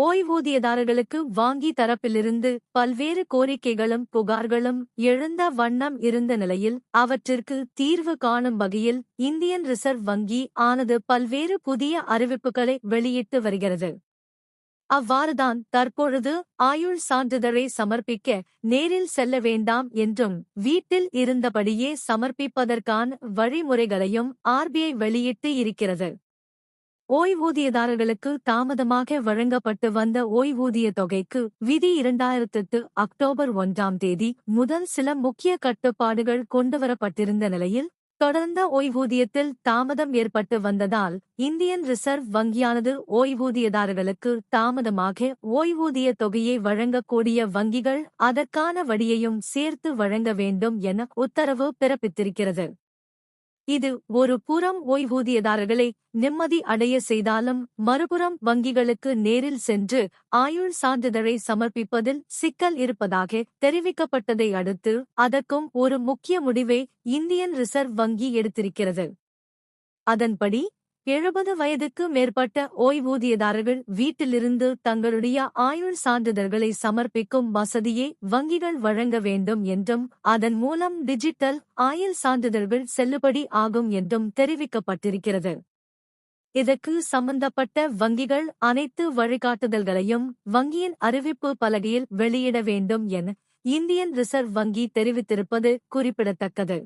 ஓய்வூதியதாரர்களுக்கு வாங்கி தரப்பிலிருந்து பல்வேறு கோரிக்கைகளும் புகார்களும் எழுந்த வண்ணம் இருந்த நிலையில் அவற்றிற்கு தீர்வு காணும் வகையில் இந்தியன் ரிசர்வ் வங்கி ஆனது பல்வேறு புதிய அறிவிப்புகளை வெளியிட்டு வருகிறது. அவ்வாறுதான் தற்பொழுது ஆயுள் சான்றிதழை சமர்ப்பிக்க நேரில் செல்ல வேண்டாம் என்றும் வீட்டில் இருந்தபடியே சமர்ப்பிப்பதற்கான வழிமுறைகளையும் ஆர்பிஐ வெளியிட்டு இருக்கிறது. ஓய்வூதியதாரர்களுக்கு தாமதமாக வழங்கப்பட்டு வந்த ஓய்வூதிய தொகைக்கு விதி இரண்டாயிரத்து அக்டோபர் ஒன்றாம் தேதி முதல் சில முக்கிய கட்டுப்பாடுகள் கொண்டுவரப்பட்டிருந்த நிலையில் தொடர்ந்த ஓய்வூதியத்தில் தாமதம் ஏற்பட்டு வந்ததால் இந்தியன் ரிசர்வ் வங்கியானது ஓய்வூதியதாரர்களுக்கு தாமதமாக ஓய்வூதிய தொகையை வழங்கக்கூடிய வங்கிகள் அதற்கான வழியையும் சேர்த்து வழங்க வேண்டும் என உத்தரவு பிறப்பித்திருக்கிறது. இது ஒரு புறம் ஓய்வூதியதாரர்களை நிம்மதி அடைய செய்தாலும் மறுபுறம் வங்கிகளுக்கு நேரில் சென்று ஆயுள் சான்றிதழை சமர்ப்பிப்பதில் சிக்கல் இருப்பதாக தெரிவிக்கப்பட்டதை அடுத்து அதற்கும் ஒரு முக்கிய முடிவை இந்தியன் ரிசர்வ் வங்கி எடுத்திருக்கிறது. அதன்படி எழுபது வயதுக்கு மேற்பட்ட ஓய்வூதியதாரர்கள் வீட்டிலிருந்து தங்களுடைய ஆயுள் சான்றிதழ்களை சமர்ப்பிக்கும் வசதியை வங்கிகள் வழங்க வேண்டும் என்றும் அதன் மூலம் டிஜிட்டல் ஆயுள் சான்றிதழ்கள் செல்லுபடி ஆகும் என்றும் தெரிவிக்கப்பட்டிருக்கிறது. இதற்கு சம்பந்தப்பட்ட வங்கிகள் அனைத்து வழிகாட்டுதல்களையும் வங்கியின் அறிவிப்பு பலகையில் வெளியிட வேண்டும் என இந்தியன் ரிசர்வ் வங்கி தெரிவித்திருப்பது குறிப்பிடத்தக்கது.